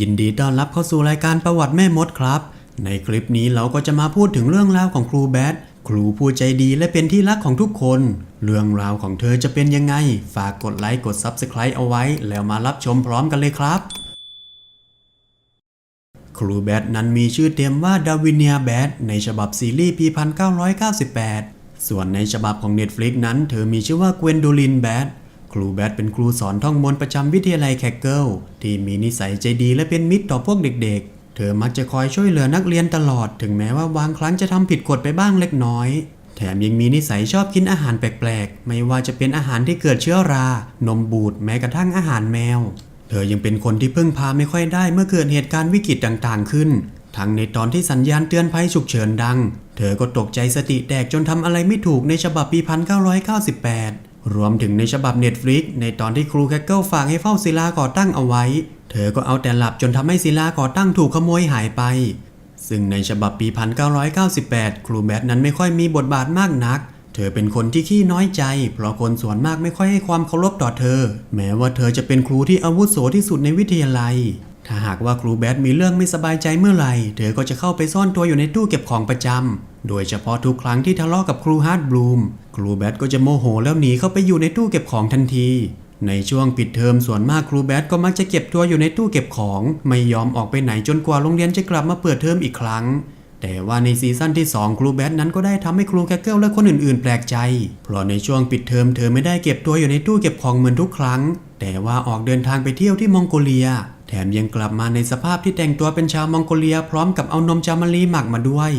ยินดีต้อนรับเข้าสู่รายการประวัติแม่มดครับ ในคลิปนี้เราก็จะมาพูดถึงเรื่องราวของครูแบท ครูผู้ใจดีและเป็นที่รักของทุกคน เรื่องราวของเธอจะเป็นยังไง ฝากกดไลค์กด Subscribe เอาไว้ แล้วมารับชมพร้อมกันเลยครับ ครูแบทนั้นมีชื่อเต็มว่าดาวินเนียแบทในฉบับซีรีส์ปี 1998 ส่วนในฉบับของ Netflix นั้น เธอมีชื่อว่าเกวนโดลินแบท ครูแบทเป็นครูสอนท่องมนต์ประจำวิทยาลัยแคกเกิลที่มีนิสัยใจดีและเป็นมิตรต่อพวกเด็กๆ เธอมักจะคอยช่วยเหลือนักเรียนตลอด ถึงแม้ว่าบางครั้งจะทำผิดกฎไปบ้างเล็กน้อย แถมยังมีนิสัยชอบกินอาหารแปลกๆ ไม่ว่าจะเป็นอาหารที่เกิดเชื้อรา นมบูดแม้กระทั่งอาหารแมว เธอยังเป็นคนที่พึ่งพาไม่ค่อยได้เมื่อเกิดเหตุการณ์วิกฤตต่างๆขึ้น ทั้งในตอนที่สัญญาณเตือนภัยฉุกเฉินดัง เธอก็ตกใจสติแตกจนทำอะไรไม่ถูกในฉบับปี 1998 รวมถึงในฉบับ Netflix ในตอนที่ครูแคกเกิลฝากให้เฝ้าศิลาก่อตั้งเอาไว้ เธอก็เอาแต่หลับจนทำให้ศิลาก่อตั้งถูกขโมยหายไป ซึ่งในฉบับปี 1998 ครูแบทนั้นไม่ค่อยมีบทบาทมากนัก เธอเป็นคนที่ขี้น้อยใจ เพราะคนส่วนมากไม่ค่อยให้ความเคารพต่อเธอ แม้ว่าเธอจะเป็นครูที่อาวุโสที่สุดในวิทยาลัย ถ้าหากว่าครูแบทมีเรื่องไม่สบายใจเมื่อไหร่ เธอก็จะเข้าไปซ่อนตัวอยู่ในตู้เก็บของประจำ โดยเฉพาะทุกครั้งที่ทะเลาะกับครูฮาร์ดบลูม ครูแบทก็จะโมโหแล้วหนีเข้าไปอยู่ในตู้เก็บของทันที ในช่วงปิดเทอมส่วนมากครูแบทก็มักจะเก็บตัวอยู่ในตู้เก็บของ ไม่ยอมออกไปไหนจนกว่าโรงเรียนจะกลับมาเปิดเทอมอีกครั้ง แต่ว่าในซีซั่นที่ 2 ครูแบทนั้นก็ได้ทำให้ครูแคเกิลและคนอื่นๆ แปลกใจ เพราะในช่วงปิดเทอมเธอไม่ได้เก็บตัวอยู่ในตู้เก็บของเหมือนทุกครั้ง แต่ว่าออกเดินทางไปเที่ยวที่มองโกเลียแถมยังกลับมาในสภาพที่แต่งตัวเป็นชาวมองโกเลียพร้อมกับเอานมจามารีหมักมาด้วย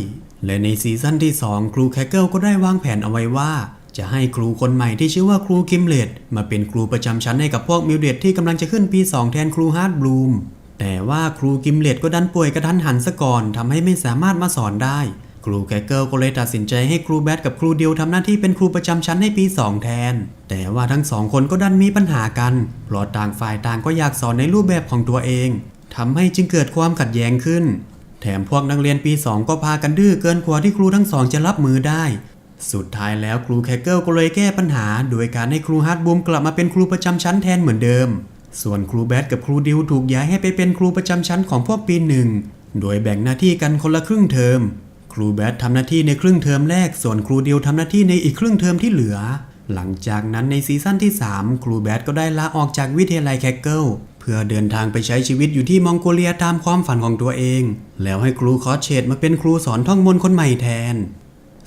และในซีซั่นที่ 2 ครูแคเกิลก็ได้วางแผนเอาไว้ว่า จะให้ครูคนใหม่ที่ชื่อว่าครูกิมเลตมาเป็นครูประจำชั้นให้กับพวกมิวเดตที่กำลังจะขึ้นปี 2 แทนครูฮาร์ดบลูมแต่ว่าครูกิมเลตก็ดันป่วยกระทันหันซะก่อนทำให้ไม่สามารถมาสอนได้ ครูแคเกิลก็เลยตัดสินใจให้ครูแบทกับครูเดียวทำหน้าที่เป็นครูประจำชั้นในปี 2 แทน แต่ว่าทั้งสองคนก็ดันมีปัญหากันเพราะต่างฝ่ายต่างก็อยากสอนในรูปแบบของตัวเองทำให้จึงเกิดความขัดแย้งขึ้น แถมพวกนักเรียนปี 2 ก็พากันดื้อเกินกว่าที่ครูทั้งสองจะรับมือได้ สุดท้ายแล้วครูแคเกิลก็เลยแก้ปัญหา โดยการให้ครูฮาร์ดบูมกลับมาเป็นครูประจำชั้นแทนเหมือนเดิม ส่วนครูแบทกับครูดิวถูกย้ายให้ไปเป็นครูประจำชั้นของพวกปีหนึ่ง โดยแบ่งหน้าที่กันคนละครึ่งเทอม ครูแบททำหน้าที่ในครึ่งเทอมแรก ส่วนครูดิวทำหน้าที่ในอีกครึ่งเทอมที่เหลือ หลังจากนั้นในซีซั่นที่ 3 ครูแบทก็ได้ลาออกจากวิทยาลัยแคเกิล พื่อเดินทางไปใช้ชีวิตอยู่ที่มองโกเลียตามความฝันของตัวเอง แล้วให้ครูคอสเชดมาเป็นครูสอนท่องมนต์คนใหม่แทน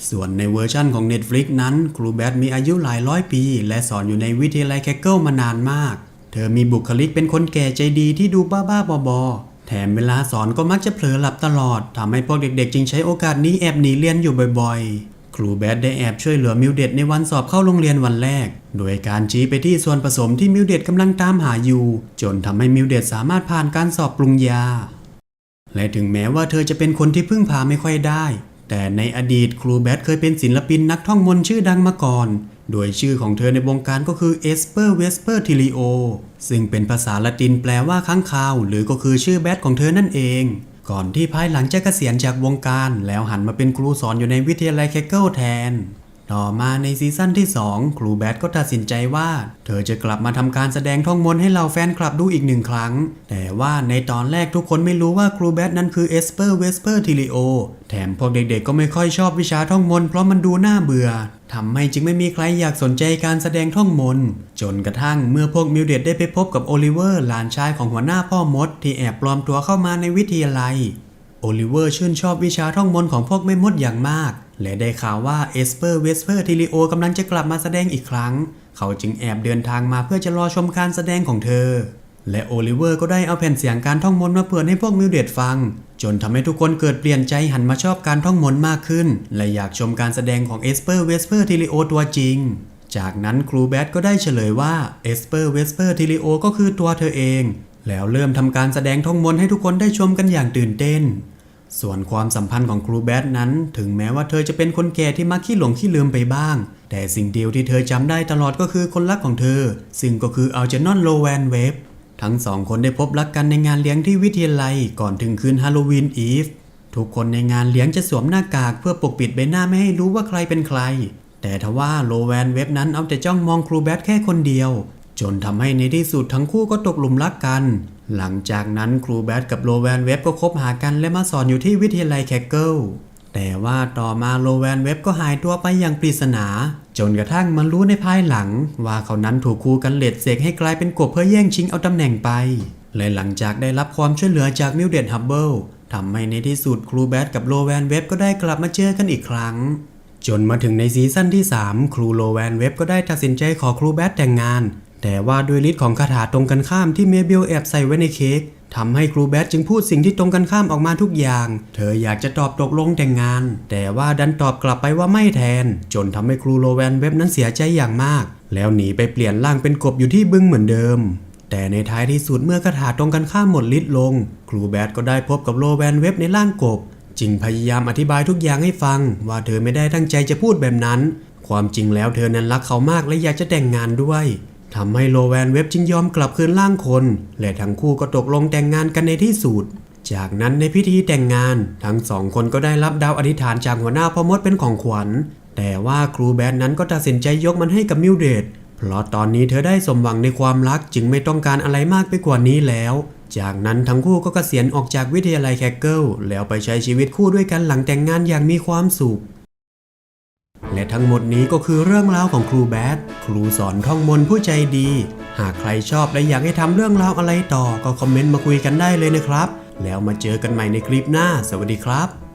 ส่วนในเวอร์ชั่นของ Netflix นั้น ครูแบทมีอายุหลายร้อยปี และสอนอยู่ในวิทยาลัยแคกเกิลมานานมาก เธอมีบุคลิกเป็นคนแก่ใจดีที่ดูบ้าๆบอๆแถมเวลาสอนก็มักจะเผลอหลับตลอดทำให้พวกเด็กๆ จึงใช้โอกาสนี้แอบหนีเรียนอยู่บ่อยๆ ครูแบทได้แอบช่วยเหลือมิวเดตในวันสอบเข้าโรงเรียนวันแรก โดยการชี้ไปที่ส่วนผสมที่มิวเดตกำลังตามหาอยู่ จนทำให้มิวเดตสามารถผ่านการสอบปรุงยา และถึงแม้ว่าเธอจะเป็นคนที่พึ่งพาไม่ค่อยได้ แต่ในอดีตครูแบทเคยเป็นศิลปินนักท่องมนต์ชื่อดังมาก่อน โดยชื่อของเธอในวงการก็คือเอสเปอร์เวสเปอร์ทิลิโอซึ่งเป็นภาษาละตินแปลว่าค้างคาว หรือก็คือชื่อแบทของเธอนั่นเอง ก่อนที่ภายหลังจะเกษียณจากวงการ แล้วหันมาเป็นครูสอนอยู่ในวิทยาลัยแคเกิลแทน ต่อมาในซีซั่นที่ 2 ครูแบทก็ตัดสินใจว่า เธอจะกลับมาทำการแสดงท่องมนต์ให้เหล่าแฟนคลับดูอีกหนึ่งครั้ง แต่ว่าในตอนแรกทุกคนไม่รู้ว่าครูแบทนั้นคือเอสเปอร์เวสเปอร์ทิลิโอแถมพวกเด็กๆก็ไม่ค่อยชอบวิชาท่องมนต์เพราะมันดูน่าเบื่อทำให้จึงไม่มีใครอยากสนใจการแสดงท่องมนต์จนกระทั่งเมื่อพวกมิวเดตได้ไปพบกับโอลิเวอร์หลานชายของหัวหน้าพ่อมด ที่แอบปลอมตัวเข้ามาในวิทยาลัยโอลิเวอร์ชื่นชอบวิชาท่องมนต์ของพวกแม่มดอย่างมาก และได้ข่าวว่าเอสเปอร์เวสเปอร์ทิลิโอกำลังจะกลับมาแสดงอีกครั้ง เขาจึงแอบเดินทางมาเพื่อจะรอชมการแสดงของเธอ และโอลิเวอร์ก็ได้เอาแผ่นเสียงการท่องมนต์มาเปิดให้พวกมิวเดตฟัง จนทำให้ทุกคนเกิดเปลี่ยนใจหันมาชอบการท่องมนต์มากขึ้น และอยากชมการแสดงของเอสเปอร์เวสเปอร์ทิลิโอตัวจริง จากนั้นครูแบทก็ได้เฉลยว่าเอสเปอร์เวสเปอร์ทิลิโอก็คือตัวเธอเอง แล้วเริ่มทำการแสดงท่องมนต์ให้ทุกคนได้ชมกันอย่างตื่นเต้น ส่วนความสัมพันธ์ของครูแบทนั้น ถึงแม้ว่าเธอจะเป็นคนแก่ที่มักขี้หลงขี้ลืมไปบ้าง แต่สิ่งเดียวที่เธอจำได้ตลอดก็คือคนรักของเธอ ซึ่งก็คืออัลเจนอนโลแวนเวฟทั้งสองคนได้พบรักกันในงานเลี้ยงที่วิทยาลัยก่อนถึงคืนฮาโลวีนอีฟทุกคนในงานเลี้ยงจะสวมหน้ากากเพื่อปกปิดใบหน้าไม่ให้รู้ว่าใครเป็นใคร แต่ทว่าโลแวนเวฟนั้นเอาแต่จ้องมองครูแบทแค่คนเดียว จนทำให้ในที่สุดทั้งคู่ก็ตกหลุมรักกัน หลังจากนั้นครูแบทกับโลแวนเว็บก็คบหากันและมาสอนอยู่ที่วิทยาลัยแคกเกิลแต่ว่าต่อมาโลแวนเว็บก็หายตัวไปอย่างปริศนา จนกระทั่งมารู้ในภายหลัง ว่าเขานั้นถูกครูกันเลดเสกให้กลายเป็นกบเพื่อแย่งชิงเอาตำแหน่งไป และหลังจากได้รับความช่วยเหลือจากมิลเดนฮับเบิลทำให้ในที่สุดครูแบทกับโลแวนเว็บก็ได้กลับมาเจอกันอีกครั้ง จนมาถึงในซีซั่นที่ 3 ครูโลแวนเว็บก็ได้ตัดสินใจขอครูแบทแต่งงาน แต่ว่าด้วยฤทธิ์ของคาถาตรงกันข้ามที่เมเบลแอบใส่ไว้ในเค้กทำให้ครูแบทจึงพูดสิ่งที่ตรงกันข้ามออกมาทุกอย่าง เธออยากจะตอบตกลงแต่งงาน แต่ว่าดันตอบกลับไปว่าไม่แทน จนทำให้ครูโลแวนเว็บนั้นเสียใจอย่างมาก แล้วหนีไปเปลี่ยนร่างเป็นกบอยู่ที่บึงเหมือนเดิม แต่ในท้ายที่สุดเมื่อคาถาตรงกันข้ามหมดฤทธิ์ลง ครูแบทก็ได้พบกับโลแวนเว็บในร่างกบ จึงพยายามอธิบายทุกอย่างให้ฟัง ว่าเธอไม่ได้ตั้งใจจะพูดแบบนั้น ความจริงแล้วเธอนั้นรักเขามากและอยากจะแต่งงานด้วย ทำให้โลแวนเว็บจึงยอมกลับคืนร่างคน และทั้งคู่ก็ตกลงแต่งงานกันในที่สุดจากนั้นในพิธีแต่งงาน ทั้งสองคนก็ได้รับดาวอธิษฐานจากหัวหน้าพ่อมดเป็นของขวัญ แต่ว่าครูแบทนั้นก็ตัดสินใจยกมันให้กับมิลเดดเพราะตอนนี้เธอได้สมหวังในความรักจึงไม่ต้องการอะไรมากไปกว่านี้แล้ว จากนั้นทั้งคู่ก็เกษียณออกจากวิทยาลัยแคกเกิลแล้วไปใช้ชีวิตคู่ด้วยกันหลังแต่งงานอย่างมีความสุข ทั้งหมดนี้ก็คือเรื่องราวของครูแบท ครูสอนท่องมนต์ผู้ใจดี หากใครชอบและอยากให้ทำเรื่องราวอะไรต่อก็คอมเมนต์มาคุยกันได้เลยนะครับ แล้วมาเจอกันใหม่ในคลิปหน้า สวัสดีครับ